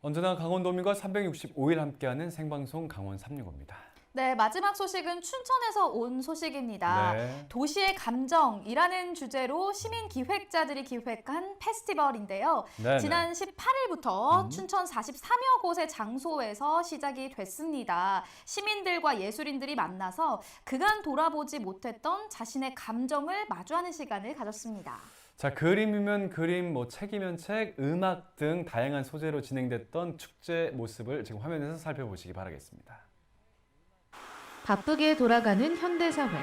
언제나 강원도민과 365일 함께하는 생방송 강원 365입니다. 네, 마지막 소식은 춘천에서 온 소식입니다. 네. 도시의 감정이라는 주제로 시민 기획자들이 기획한 페스티벌인데요. 네네. 지난 18일부터 음. 춘천 43여 곳의 장소에서 시작이 됐습니다. 시민들과 예술인들이 만나서 그간 돌아보지 못했던 자신의 감정을 마주하는 시간을 가졌습니다. 자, 그림이면 그림, 뭐 책이면 책, 음악 등 다양한 소재로 진행됐던 축제 모습을 지금 화면에서 살펴보시기 바라겠습니다. 바쁘게 돌아가는 현대사회.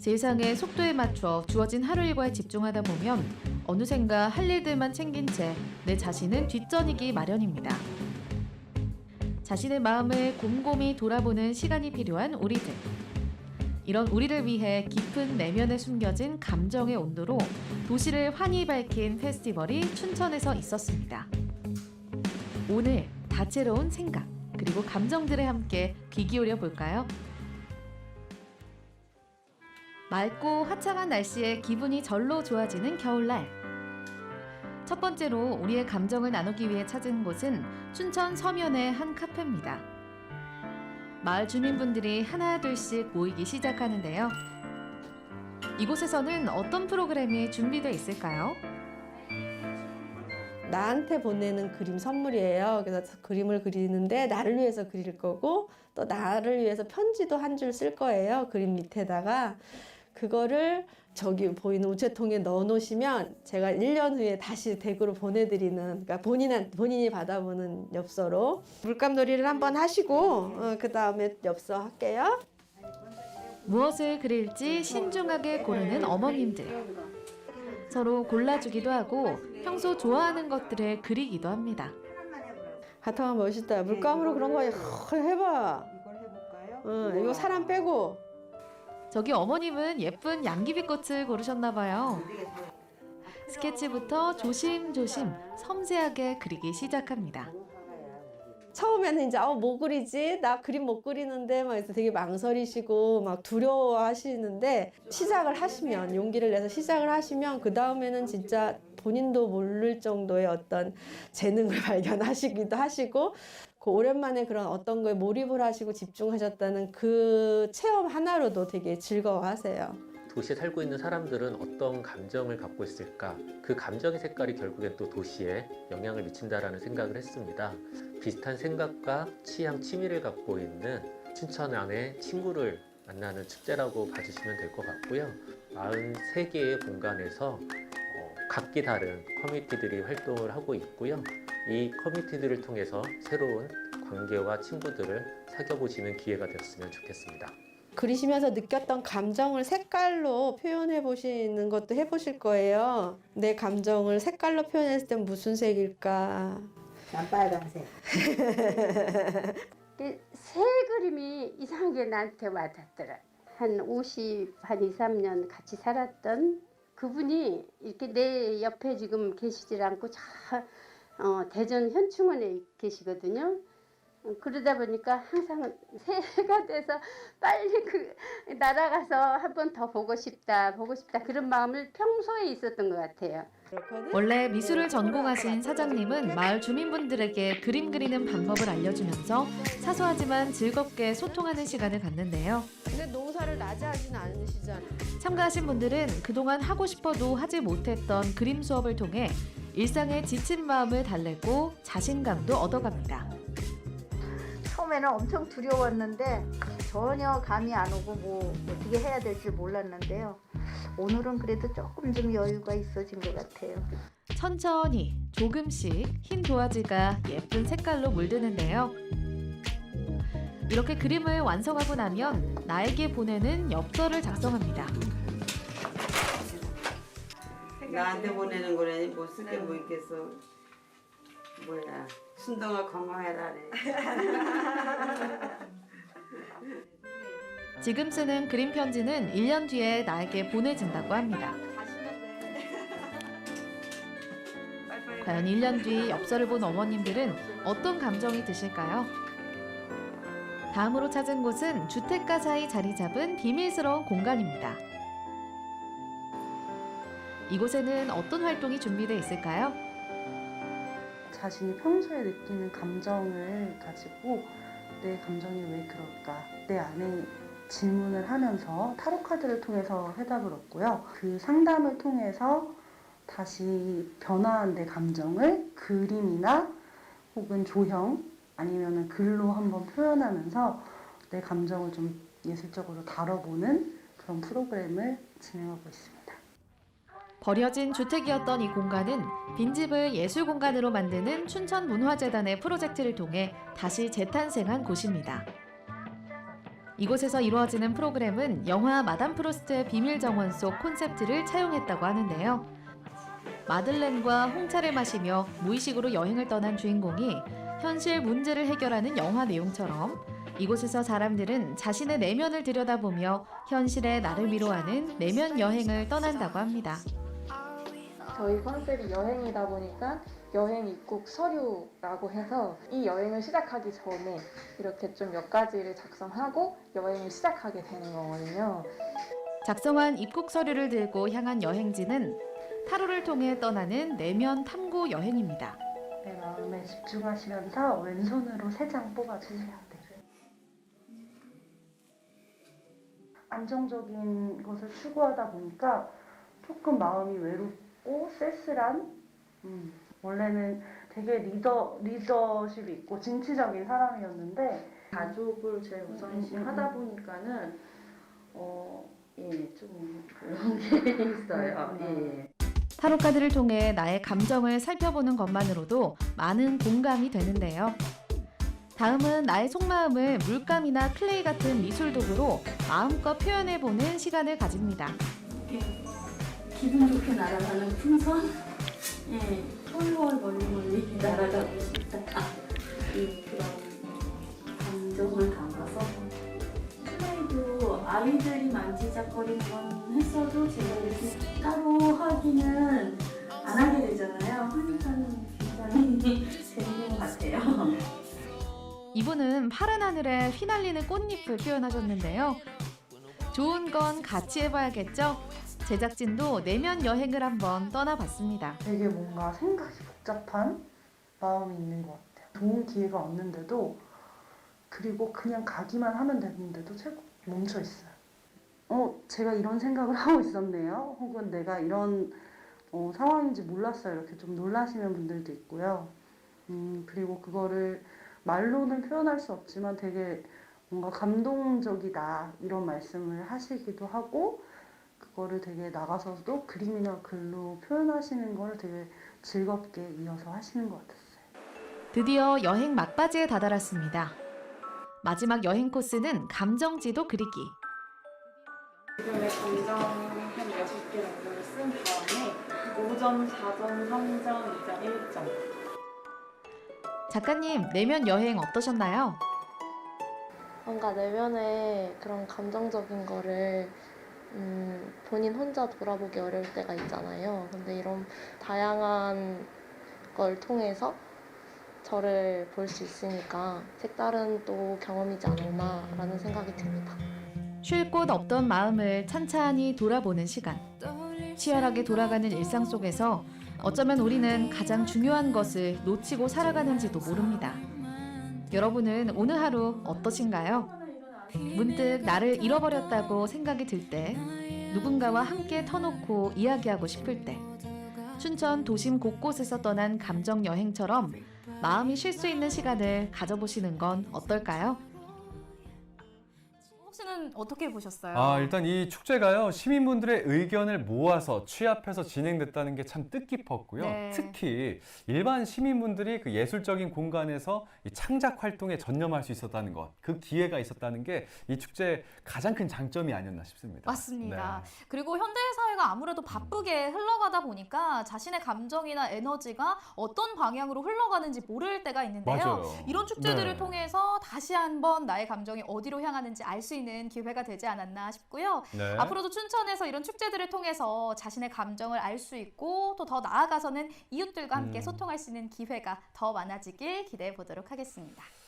세상의 속도에 맞춰 주어진 하루 일과에 집중하다 보면 어느샌가 할 일들만 챙긴 채 내 자신은 뒷전이기 마련입니다. 자신의 마음을 곰곰이 돌아보는 시간이 필요한 우리들. 이런 우리를 위해 깊은 내면에 숨겨진 감정의 온도로 도시를 환히 밝힌 페스티벌이 춘천에서 있었습니다. 오늘 다채로운 생각 그리고 감정들에 함께 귀 기울여 볼까요? 맑고 화창한 날씨에 기분이 절로 좋아지는 겨울날. 첫 번째로 우리의 감정을 나누기 위해 찾은 곳은 춘천 서면의 한 카페입니다. 마을 주민분들이 하나둘씩 모이기 시작하는데요. 이곳에서는 어떤 프로그램이 준비되어 있을까요? 나한테 보내는 그림 선물이에요. 그래서 그림을 그리는데 나를 위해서 그릴 거고 또 나를 위해서 편지도 한 줄 쓸 거예요. 그림 밑에다가 그거를 저기 보이는 우체통에 넣어 놓으시면 제가 1년 후에 다시 댁으로 보내드리는 그러니까 본인 본인이 받아보는 엽서로 물감놀이를 한번 하시고 어, 그 다음에 엽서 할게요. 무엇을 그릴지 신중하게 고르는 어머님들. 서로 골라주기도 하고 평소 좋아하는 것들을 그리기도 합니다. 하여튼 멋있다. 물감으로 그런 거 해봐. 이걸 해볼까요? 어, 이거 사람 빼고 저기 어머님은 예쁜 양귀비꽃을 고르셨나 봐요. 스케치부터 조심조심 섬세하게 그리기 시작합니다. 처음에는 이제 어, 뭐 그리지? 나 그림 못 그리는데 막 해서 되게 망설이시고 막 두려워하시는데 시작을 하시면 용기를 내서 시작을 하시면 그 다음에는 진짜 본인도 모를 정도의 어떤 재능을 발견하시기도 하시고 그 오랜만에 그런 어떤 거에 몰입을 하시고 집중하셨다는 그 체험 하나로도 되게 즐거워하세요. 도시에 살고 있는 사람들은 어떤 감정을 갖고 있을까? 그 감정의 색깔이 결국엔 또 도시에 영향을 미친다라는 생각을 했습니다. 비슷한 생각과 취향, 취미를 갖고 있는 춘천 안에 친구를 만나는 축제라고 봐주시면 될 것 같고요. 43개의 공간에서 어, 각기 다른 커뮤니티들이 활동을 하고 있고요. 이 커뮤니티들을 통해서 새로운 관계와 친구들을 사귀어보시는 기회가 되었으면 좋겠습니다. 그리시면서 느꼈던 감정을 색깔로 표현해 보시는 것도 해보실 거예요. 내 감정을 색깔로 표현했을 땐 무슨 색일까? 난 빨간색. 이새 그림이 이상하게 나한테 와닿더라. 한 50, 한 2, 3년 같이 살았던 그분이 이렇게 내 옆에 지금 계시질 않고 저 어, 대전 현충원에 계시거든요. 어, 그러다 보니까 항상 새해가 돼서 빨리 그 날아가서 한 번 더 보고 싶다, 보고 싶다 그런 마음을 평소에 있었던 것 같아요. 원래 미술을 전공하신 사장님은 마을 주민분들에게 그림 그리는 방법을 알려주면서 사소하지만 즐겁게 소통하는 시간을 갖는데요. 근데 농사를 낮에 하지는 않으시잖아요. 참가하신 분들은 그동안 하고 싶어도 하지 못했던 그림 수업을 통해 일상의 지친 마음을 달래고 자신감도 얻어갑니다. 처음에는 엄청 두려웠는데 전혀 감이 안 오고 뭐 어떻게 해야 될지 몰랐는데요. 오늘은 그래도 조금 좀 여유가 있어진 것 같아요. 천천히 조금씩 흰 도화지가 예쁜 색깔로 물드는데요. 이렇게 그림을 완성하고 나면 나에게 보내는 엽서를 작성합니다. 나한테 보내는 거라니 못 쓰게 뭐 있겠어. 뭐야 순동아 건강해라래. 지금 쓰는 그림 편지는 1년 뒤에 나에게 보내진다고 합니다. 과연 1년 뒤 엽서를 본 어머님들은 어떤 감정이 드실까요? 다음으로 찾은 곳은 주택가 사이 자리 잡은 비밀스러운 공간입니다. 이곳에는 어떤 활동이 준비되어 있을까요? 자신이 평소에 느끼는 감정을 가지고 내 감정이 왜 그럴까 내 안에 질문을 하면서 타로 카드를 통해서 해답을 얻고요. 그 상담을 통해서 다시 변화한 내 감정을 그림이나 혹은 조형 아니면 글로 한번 표현하면서 내 감정을 좀 예술적으로 다뤄보는 그런 프로그램을 진행하고 있습니다. 버려진 주택이었던 이 공간은 빈집을 예술 공간으로 만드는 춘천문화재단의 프로젝트를 통해 다시 재탄생한 곳입니다. 이곳에서 이루어지는 프로그램은 영화 마담 프로스트의 비밀 정원 속 콘셉트를 차용했다고 하는데요. 마들렌과 홍차를 마시며 무의식으로 여행을 떠난 주인공이 현실 문제를 해결하는 영화 내용처럼 이곳에서 사람들은 자신의 내면을 들여다보며 현실의 나를 위로하는 내면 여행을 떠난다고 합니다. 저희 컨셉이 여행이다 보니까 여행 입국 서류라고 해서 이 여행을 시작하기 전에 이렇게 좀 몇 가지를 작성하고 여행을 시작하게 되는 거거든요. 작성한 입국 서류를 들고 향한 여행지는 타로를 통해 떠나는 내면 탐구 여행입니다. 내 마음에 집중하시면서 왼손으로 세 장 뽑아주세요. 네. 안정적인 것을 추구하다 보니까 조금 마음이 외롭 고 쓸쓸한 음, 원래는 되게 리더 리더십이 있고 진취적인 사람이었는데 가족을 제일 우선시 하다 보니까는 어, 예, 좀 그런 게 있어요. 예. 타로 카드를 통해 나의 감정을 살펴보는 것만으로도 많은 공감이 되는데요. 다음은 나의 속마음을 물감이나 클레이 같은 미술 도구로 마음껏 표현해 보는 시간을 가집니다. 기분 좋게 날아가는 풍선, 예, 헐헐 멀리 멀리 날아가고 싶다. 예, 그런 감정을 담아서 클레이도 아이들이 만지작거리는 건 했어도 제가 이렇게 따로 하기는 안 하게 되잖아요. 하니까는 굉장히 재밌는 것 같아요. 이분은 파란 하늘에 휘날리는 꽃잎을 표현하셨는데요. 좋은 건 같이 해봐야겠죠? 제작진도 내면 여행을 한번 떠나봤습니다. 되게 뭔가 생각이 복잡한 마음이 있는 것 같아요. 좋은 기회가 왔는데도 그리고 그냥 가기만 하면 되는데도 제가 멈춰 있어요. 어, 제가 이런 생각을 하고 있었네요. 혹은 내가 이런 어, 상황인지 몰랐어요. 이렇게 좀 놀라시는 분들도 있고요. 음, 그리고 그거를 말로는 표현할 수 없지만 되게 뭔가 감동적이다 이런 말씀을 하시기도 하고 그거를 되게 나가서도 그림이나 글로 표현하시는 걸 되게 즐겁게 이어서 하시는 것 같았어요. 드디어 여행 막바지에 다다랐습니다. 마지막 여행 코스는 감정지도 그리기. 지금의 감정 한 6개 정도를 쓴 다음에 5점, 4점, 3점, 2점, 1점. 작가님, 내면 여행 어떠셨나요? 뭔가 내면의 그런 감정적인 거를 음, 본인 혼자 돌아보기 어려울 때가 있잖아요. 근데 이런 다양한 걸 통해서 저를 볼 수 있으니까 색다른 또 경험이지 않았나라는 생각이 듭니다. 쉴 곳 없던 마음을 찬찬히 돌아보는 시간. 치열하게 돌아가는 일상 속에서 어쩌면 우리는 가장 중요한 것을 놓치고 살아가는지도 모릅니다. 여러분은 오늘 하루 어떠신가요? 문득 나를 잃어버렸다고 생각이 들 때, 누군가와 함께 터놓고 이야기하고 싶을 때, 춘천 도심 곳곳에서 떠난 감정 여행처럼 마음이 쉴 수 있는 시간을 가져보시는 건 어떨까요? 혹시는 어떻게 보셨어요? 아, 일단 이 축제가요, 시민분들의 의견을 모아서 취합해서 진행됐다는 게 참 뜻깊었고요. 네. 특히 일반 시민분들이 그 예술적인 공간에서 이 창작 활동에 전념할 수 있었다는 것, 그 기회가 있었다는 게 이 축제의 가장 큰 장점이 아니었나 싶습니다. 맞습니다. 네. 그리고 현대 사회가 아무래도 바쁘게 흘러가다 보니까 자신의 감정이나 에너지가 어떤 방향으로 흘러가는지 모를 때가 있는데요. 맞아요. 이런 축제들을 네. 통해서 다시 한번 나의 감정이 어디로 향하는지 알 수 있는 기회가 되지 않았나 싶고요. 네. 앞으로도 춘천에서 이런 축제들을 통해서 자신의 감정을 알 수 있고 또 더 나아가서는 이웃들과 함께 음. 소통할 수 있는 기회가 더 많아지길 기대해 보도록 하겠습니다.